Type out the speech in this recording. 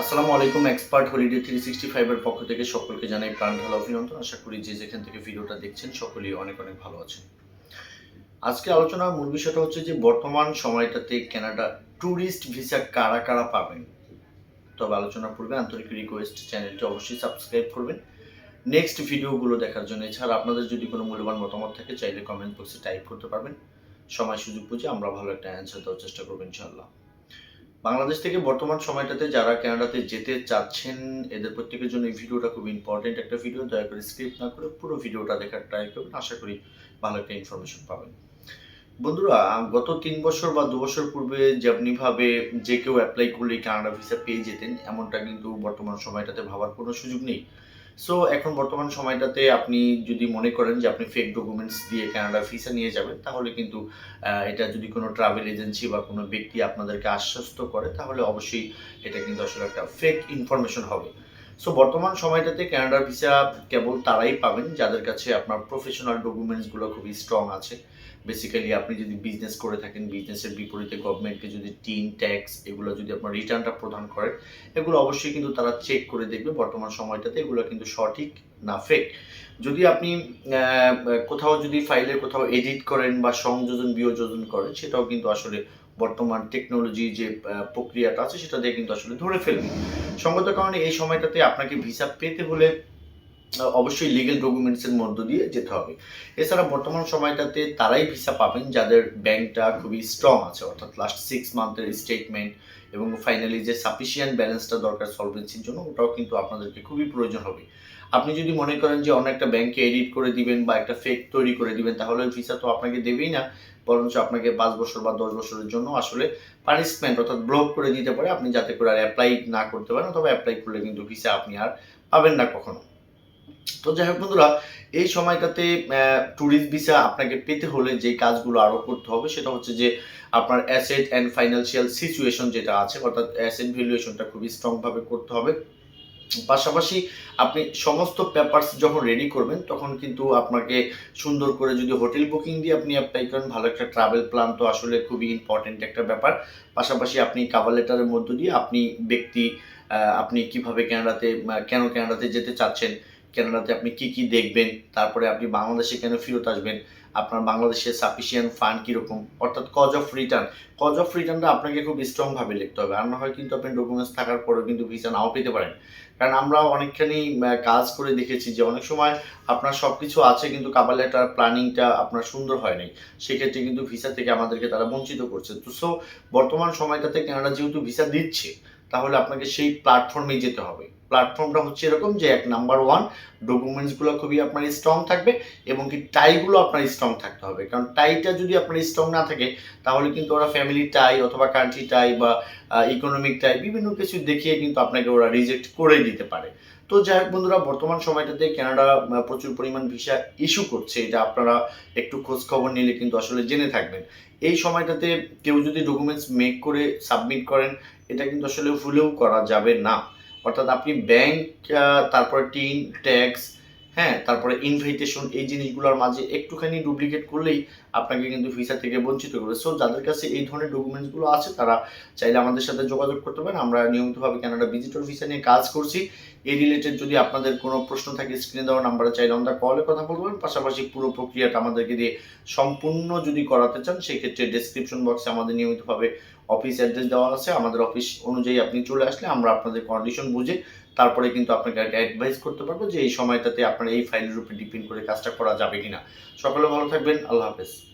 আসসালামু আলাইকুম, expert holiday three sixty ফাইভের পক্ষ থেকে সকলকে জানাই প্রাণ ভালো অভিনন্দন। আশা করি যে যেখান থেকে ভিডিওটা দেখছেন সকলেই অনেক অনেক ভালো আছেন। আজকে আলোচনার মূল বিষয়টা হচ্ছে যে বর্তমান সময়টাতে কানাডা ট্যুরিস্ট ভিসা কারা কারা পাবেন? তবে আলোচনা পূর্বে আন্তরিক রিকোয়েস্ট চ্যানেলটি অবশ্যই সাবস্ক্রাইব করবেন। নেক্সট ভিডিওগুলো দেখার জন্য এছাড়া আপনাদের যদি কোনো মূল্যবান মতামত থাকে, চাইলে কমেন্ট বক্সে টাইপ করতে পারবেন। সময় সুযোগ বুঝে আমরা ভালো একটা অ্যান্সার দেওয়ার চেষ্টা করব ইনশাল্লাহ বাংলাদেশ থেকে বর্তমান সময়টাতে যারা কানাডাতে যেতে চাচ্ছেন, এদের প্রত্যেকের জন্য এই ভিডিওটা খুব ইম্পর্টেন্ট একটা ভিডিও দয়া করে স্ক্রিপ্ট না করে পুরো ভিডিওটা দেখার ট্রাই করবেন। আশা করি ভালো একটা ইনফরমেশন পাবেন। বন্ধুরা, গত তিন বছর বা দু বছর পূর্বে যেমনিভাবে যে কেউ অ্যাপ্লাই করলে কানাডা ভিসা পেয়ে যেতেন, এমনটা কিন্তু বর্তমান সময়টাতে ভাবার কোনো সুযোগ নেই। সো এখন বর্তমান সময়টাতে আপনি যদি মনে করেন যে আপনি ফেক ডকুমেন্টস দিয়ে কানাডা ভিসা নিয়ে যাবেন, তাহলে কিন্তু এটা যদি কোনো ট্রাভেল এজেন্সি বা কোনো ব্যক্তি আপনাদেরকে আশ্বস্ত করে, তাহলে অবশ্যই এটা কিন্তু আসলে একটা ফেক ইনফরমেশন হবে। সো বর্তমান সময়টাতে কানাডার ভিসা কেবল তারাই পাবেন যাদের কাছে আপনার প্রফেশনাল ডকুমেন্টসগুলো খুবই স্ট্রং আছে। বেসিক্যালি আপনি যদি বিজনেস করে থাকেন বিজনেসের বিপরীতে গভর্নমেন্টকে যদি টিন ট্যাক্স এগুলো যদি আপনার রিটার্নটা প্রদান করেন এগুলো অবশ্যই কিন্তু তারা চেক করে দেখবে। বর্তমান সময়টাতে এগুলো কিন্তু সঠিক না ফেক যদি আপনি কোথাও যদি ফাইলে কোথাও এডিট করেন বা সংযোজন, বিয়োজন করেন, সেটাও কিন্তু আসলে বর্তমান টেকনোলজি যে প্রক্রিয়াটা আছে, সেটা দিয়ে কিন্তু আসলে ধরে ফেলবে। সঙ্গত কারণে এই সময়টাতে আপনাকে ভিসা পেতে হলে অবশ্যই লিগেল ডকুমেন্টসের মধ্য দিয়ে যেতে হবে। এছাড়া বর্তমান সময়টাতে তারাই ভিসা পাবেন যাদের ব্যাংকটা খুবই স্ট্রং আছে, অর্থাৎ লাস্ট সিক্স মান্থের স্টেটমেন্ট এবং ফাইনালি যে সাফিসিয়েন্ট ব্যালেন্সটা দরকার সলভেন্সির জন্য, ওটাও কিন্তু আপনাদেরকে খুবই প্রয়োজন হবে। আপনি যদি মনে করেন যে অন্য একটা ব্যাংকে এডিট করে দিবেন বা একটা ফেক তৈরি করে দিবেন, তাহলে ভিসা তো আপনাকে দেবেই না। বরঞ্চ আপনাকে পাঁচ বছর বা দশ বছরের জন্য আসলে পানিশমেন্ট অর্থাৎ ব্লক করে দিতে পারে। আপনি যাতে করে আর অ্যাপ্লাই না করতে পারেন অথবা অ্যাপ্লাই করলে কিন্তু ভিসা আপনি আর পাবেন না কখনো। তো যাই হোক বন্ধুরা এই সময়টাতে ট্যুরিস্ট ভিসা আপনাকে পেতে হলে যে কাজগুলো আরও করতে হবে সেটা হচ্ছে যে আপনার অ্যাসেট অ্যান্ড ফাইন্যান্সিয়াল সিচুয়েশন যেটা আছে অর্থাৎ অ্যাসেট ভ্যালুয়েশনটা খুবই স্ট্রংভাবে করতে হবে। পাশাপাশি আপনি সমস্ত পেপারস যখন রেডি করবেন তখন কিন্তু আপনাকে সুন্দর করে যদি হোটেল বুকিং দিয়ে আপনি অ্যাপ্লাই করেন ভালো একটা ট্রাভেল প্ল্যান তো আসলে খুবই ইম্পর্টেন্ট একটা ব্যাপার। পাশাপাশি আপনি কাভার লেটারের মধ্য দিয়ে আপনি ব্যক্তি আপনি কীভাবে কানাডাতে আহ, কেন কানাডাতে যেতে চাচ্ছেন কানাডাতে আপনি কি কি দেখবেন? তারপরে আপনি বাংলাদেশে কেন ফেরত আসবেন? আপনার বাংলাদেশের সাফিসিয়েন্ট ফান্ড কীরকম? অর্থাৎ cause of return cause of রিটার্নটা আপনাকে খুব স্ট্রংভাবে লিখতে হবে। আর না হয় কিন্তু আপনি ডকুমেন্টস থাকার পরেও কিন্তু ভিসা নাও পেতে পারেন। কারণ আমরা অনেকখানি কাজ করে দেখেছি যে অনেক সময় আপনার সব কিছু আছে কিন্তু কাবার লেটার প্ল্যানিংটা আপনার সুন্দর হয় নাই। সেক্ষেত্রে কিন্তু ভিসা থেকে আমাদেরকে তারা বঞ্চিত করছে। তো সো বর্তমান সময়টাতে কানাডা যেহেতু ভিসা দিচ্ছে তাহলে আপনাকে সেই প্ল্যাটফর্মে যেতে হবে। প্ল্যাটফর্মটা হচ্ছে এরকম যে এক নাম্বার ওয়ান ডকুমেন্টসগুলো খুবই আপনার স্ট্রং থাকবে এবং কি টাইগুলো আপনার স্ট্রং থাকতে হবে। কারণ টাইটা যদি আপনার স্ট্রং না থাকে, তাহলে কিন্তু ওরা ফ্যামিলি টাই অথবা কান্ট্রি টাই বা ইকোনমিক টাই বিভিন্ন কিছু দেখিয়ে কিন্তু আপনাকে ওরা রিজেক্ট করে দিতে পারে। তো যাই হোক বন্ধুরা, বর্তমান সময়টাতে কানাডা প্রচুর পরিমাণ ভিসা ইস্যু করছে এটা আপনারা একটু খোঁজ খবর নিলে কিন্তু আসলে জেনে থাকবেন। এই সময়টাতে কেউ যদি ডকুমেন্টস মেক করে সাবমিট করেন এটা কিন্তু আসলে ভুলেও করা যাবে না। অর্থাৎ আপনি ব্যাংক তারপরে টিন ট্যাক্স হ্যাঁ তারপরে ইনভাইটেশন এই জিনিসগুলোর মাঝে একটুখানি ডুপ্লিকেট করলেই আপনাকে কিন্তু ভিসা থেকে বঞ্চিত করবে। সো যাদের কাছে এই ধরনের ডকুমেন্টসগুলো আছে, তারা চাইলে আমাদের সাথে যোগাযোগ করতে পারেন। আমরা নিয়মিতভাবে কানাডা ভিজিটর ভিসা নিয়ে কাজ করছি। এই রিলেটেড যদি আপনাদের কোনো প্রশ্ন থাকে স্ক্রিনে দেওয়া নাম্বারে চাইলে আমরা কলে কথা বলবেন পাশাপাশি পুরো প্রক্রিয়াটা আমাদেরকে দিয়ে সম্পূর্ণ যদি করাতে চান, সেক্ষেত্রে ডেসক্রিপশন বক্সে আমাদের নিয়মিতভাবে অফিস অ্যাড্রেস দেওয়া আছে। আমাদের অফিস অনুযায়ী আপনি চলে আসলে আমরা আপনাদের কন্ডিশন বুঝে তারপরে কিন্তু আপনাকে অ্যাডভাইস করতে পারব যে এই সময়টাতে আপনার এই ফাইলের উপরে ডিপেন্ড করে কাজটা করা যাবে কিনা। সকলে ভালো থাকবেন, আল্লাহ হাফেজ।